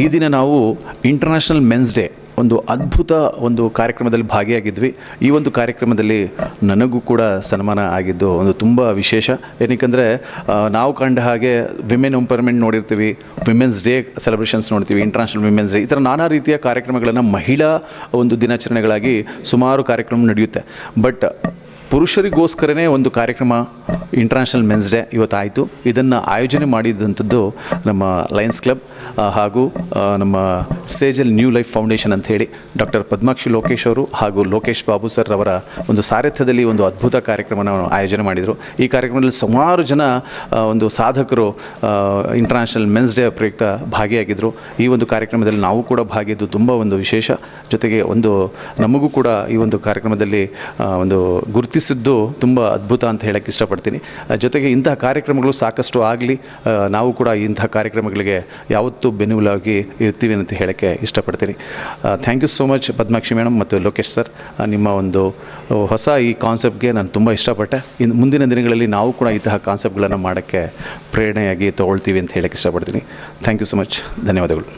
ಈ ದಿನ ನಾವು ಇಂಟರ್ನ್ಯಾಷನಲ್ ಮೆನ್ಸ್ ಡೇ ಒಂದು ಅದ್ಭುತ ಒಂದು ಕಾರ್ಯಕ್ರಮದಲ್ಲಿ ಭಾಗಿಯಾಗಿದ್ವಿ. ಈ ಒಂದು ಕಾರ್ಯಕ್ರಮದಲ್ಲಿ ನನಗೂ ಕೂಡ ಸನ್ಮಾನ ಆಗಿದ್ದು ಒಂದು ತುಂಬ ವಿಶೇಷ. ಏನಕ್ಕೆ ನಾವು ಕಂಡ ಹಾಗೆ ವಿಮೆನ್ ಎಂಪರ್ಮೆಂಟ್ ನೋಡಿರ್ತೀವಿ ವಿಮೆನ್ಸ್ ಡೇ ಸೆಲೆಬ್ರೇಷನ್ಸ್ ನೋಡ್ತೀವಿ ಇಂಟರ್ನ್ಯಾಷನಲ್ ವಿಮೆನ್ಸ್ ಡೇ ಈ ಥರ ನಾನಾ ರೀತಿಯ ಕಾರ್ಯಕ್ರಮಗಳನ್ನು ಮಹಿಳಾ ಒಂದು ದಿನಾಚರಣೆಗಳಾಗಿ ಸುಮಾರು ಕಾರ್ಯಕ್ರಮ ನಡೆಯುತ್ತೆ. ಬಟ್ ಪುರುಷರಿಗೋಸ್ಕರನೇ ಒಂದು ಕಾರ್ಯಕ್ರಮ ಇಂಟರ್ನ್ಯಾಷನಲ್ ಮೆನ್ಸ್ ಡೇ ಇವತ್ತಾಯಿತು. ಇದನ್ನು ಆಯೋಜನೆ ಮಾಡಿದಂಥದ್ದು ನಮ್ಮ ಲಯನ್ಸ್ ಕ್ಲಬ್ ಹಾಗೂ ನಮ್ಮ ಸೇಜಲ್ ನ್ಯೂ ಲೈಫ್ ಫೌಂಡೇಶನ್ ಅಂತ ಹೇಳಿ ಡಾಕ್ಟರ್ ಪದ್ಮಾಕ್ಷಿ ಲೋಕೇಶ್ ಅವರು ಹಾಗೂ ಲೋಕೇಶ್ ಬಾಬು ಸರ್ ಅವರ ಒಂದು ಸಾರಥ್ಯದಲ್ಲಿ ಒಂದು ಅದ್ಭುತ ಕಾರ್ಯಕ್ರಮವನ್ನು ಆಯೋಜನೆ ಮಾಡಿದರು. ಈ ಕಾರ್ಯಕ್ರಮದಲ್ಲಿ ಸುಮಾರು ಜನ ಒಂದು ಸಾಧಕರು ಇಂಟರ್ನ್ಯಾಷನಲ್ ಮೆನ್ಸ್ ಡೇ ಪ್ರಯುಕ್ತ ಭಾಗಿಯಾಗಿದ್ದರು ಈ ಒಂದು ಕಾರ್ಯಕ್ರಮದಲ್ಲಿ ನಾವು ಕೂಡ ಭಾಗಿಯದ್ದು ತುಂಬ ಒಂದು ವಿಶೇಷ. ಜೊತೆಗೆ ಒಂದು ನಮಗೂ ಕೂಡ ಈ ಒಂದು ಕಾರ್ಯಕ್ರಮದಲ್ಲಿ ಒಂದು ಒಂದು ಗುರುತಿಸಿದ್ದು ತುಂಬ ಅದ್ಭುತ ಅಂತ ಹೇಳಕ್ಕೆ ಇಷ್ಟಪಡ್ತೀನಿ. ಜೊತೆಗೆ ಇಂತಹ ಕಾರ್ಯಕ್ರಮಗಳು ಸಾಕಷ್ಟು ಆಗಲಿ ನಾವು ಕೂಡ ಇಂತಹ ಕಾರ್ಯಕ್ರಮಗಳಿಗೆ ಯಾವತ್ತೂ ಬೆನ್ನುಲಾಗಿ ಇರ್ತೀವಿ ಅಂತ ಹೇಳಕ್ಕೆ ಇಷ್ಟಪಡ್ತೀನಿ. Thank you so much Padmakshi madam ಮತ್ತು ಲೋಕೇಶ್ ಸರ್. ನಿಮ್ಮ ಒಂದು ಹೊಸ ಈ ಕಾನ್ಸೆಪ್ಟ್ಗೆ ನಾನು ತುಂಬ ಇಷ್ಟಪಟ್ಟೆ. ಇನ್ನು ಮುಂದಿನ ದಿನಗಳಲ್ಲಿ ನಾವು ಕೂಡ ಇಂತಹ ಕಾನ್ಸೆಪ್ಟ್ಗಳನ್ನು ಮಾಡೋಕ್ಕೆ ಪ್ರೇರಣೆಯಾಗಿ ತೊಗೊಳ್ತೀವಿ ಅಂತ ಹೇಳಕ್ಕೆ ಇಷ್ಟಪಡ್ತೀನಿ. ಥ್ಯಾಂಕ್ ಯು ಸೊ ಮಚ್ ಧನ್ಯವಾದಗಳು.